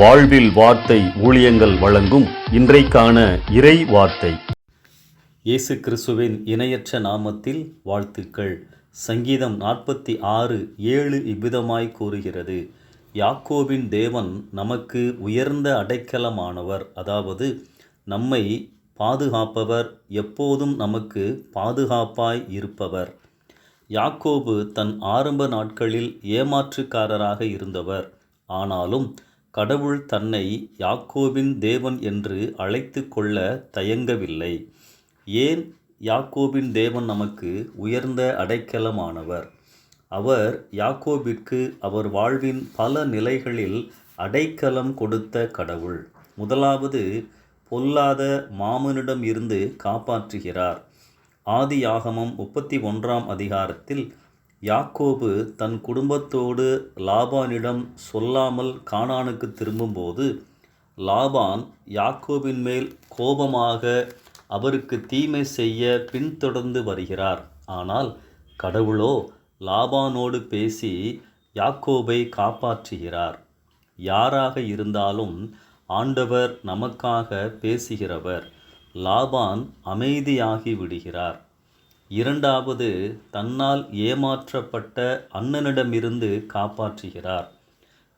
வாழ்வில் வார்த்தை ஊழியங்கள் வழங்கும் இன்றைக்கான இறை வார்த்தை. இயேசு கிறிஸ்துவின் இணையற்ற நாமத்தில் வாழ்த்துக்கள். சங்கீதம் நாற்பத்தி ஆறு ஏழு இவ்விதமாய் கூறுகிறது. யாக்கோபின் தேவன் நமக்கு உயர்ந்த அடைக்கலமானவர். அதாவது நம்மை பாதுகாப்பவர் எப்போதும் நமக்கு பாதுகாப்பாய் இருப்பவர். யாக்கோபு தன் ஆரம்ப நாட்களில் ஏமாற்றுக்காரராக இருந்தவர். ஆனாலும் கடவுள் தன்னை யாக்கோபின் தேவன் என்று அழைத்து கொள்ள தயங்கவில்லை. ஏன் யாக்கோபின் தேவன் நமக்கு உயர்ந்த அடைக்கலமானவர்? அவர் யாக்கோபிற்கு அவர் வாழ்வின் பல நிலைகளில் அடைக்கலம் கொடுத்த கடவுள். முதலாவது பொல்லாத மாமனிடம் இருந்து காப்பாற்றுகிறார். ஆதியாகமம் முப்பத்தி ஒன்றாம் அதிகாரத்தில் யாக்கோபு தன் குடும்பத்தோடு லாபானிடம் சொல்லாமல் கானானுக்கு திரும்பும்போது லாபான் யாக்கோபின் மேல் கோபமாக அவருக்கு தீமை செய்ய பின்தொடர்ந்து வருகிறார். ஆனால் கடவுளோ லாபானோடு பேசி யாக்கோபை காப்பாற்றுகிறார். யாராக இருந்தாலும் ஆண்டவர் நமக்காக பேசுகிறவர். லாபான் அமைதியாகி விடுகிறார். இரண்டாவது தன்னால் ஏமாற்றப்பட்ட அண்ணனிடமிருந்து காப்பாற்றுகிறார்.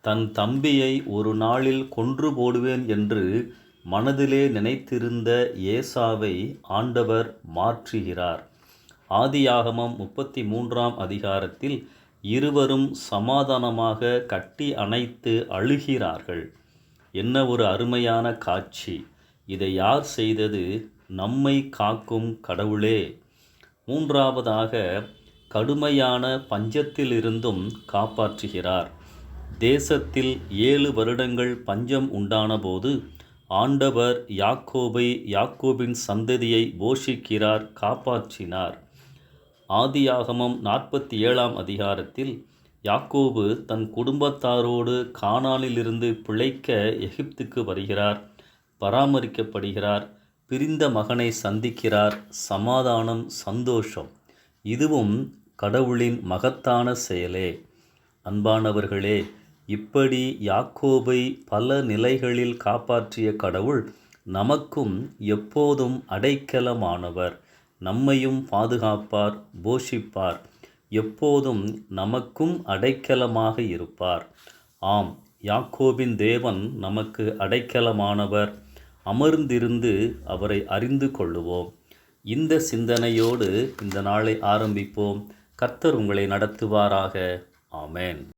தன் தம்பியை ஒரு நாளில் கொன்று போடுவேன் என்று மனதிலே நினைத்திருந்த ஏசாவை ஆண்டவர் மாற்றுகிறார். ஆதியாகமம் முப்பத்தி மூன்றாம் அதிகாரத்தில் இருவரும் சமாதானமாக கட்டி அணைத்து அழுகிறார்கள். என்ன ஒரு அருமையான காட்சி. இதை யார் செய்தது? நம்மை காக்கும் கடவுளே. மூன்றாவதாக கடுமையான பஞ்சத்திலிருந்தும் காப்பாற்றுகிறார். தேசத்தில் ஏழு வருடங்கள் பஞ்சம் உண்டானபோது ஆண்டவர் யாக்கோபை யாக்கோபின் சந்ததியை போஷிக்கிறார் காப்பாற்றினார். ஆதியாகமம் நாற்பத்தி ஏழாம் அதிகாரத்தில் யாக்கோபு தன் குடும்பத்தாரோடு கானானிலிருந்து பிழைக்க எகிப்துக்கு வருகிறார் பராமரிக்கப்படுகிறார். பிரிந்த மகனை சந்திக்கிறார் சமாதானம் சந்தோஷம். இதுவும் கடவுளின் மகத்தான செயலே. அன்பானவர்களே இப்படி யாக்கோபை பல நிலைகளில் காப்பாற்றிய கடவுள் நமக்கும் எப்போதும் அடைக்கலமானவர். நம்மையும் பாதுகாப்பார் போஷிப்பார். எப்போதும் நமக்கும் அடைக்கலமாக இருப்பார். ஆம் யாக்கோபின் தேவன் நமக்கு அடைக்கலமானவர். அமர்ந்திருந்து அவரை அறிந்து கொள்ளுவோம். இந்த சிந்தனையோடு இந்த நாளை ஆரம்பிப்போம். கர்த்தர் உங்களை நடத்துவாராக. ஆமேன்.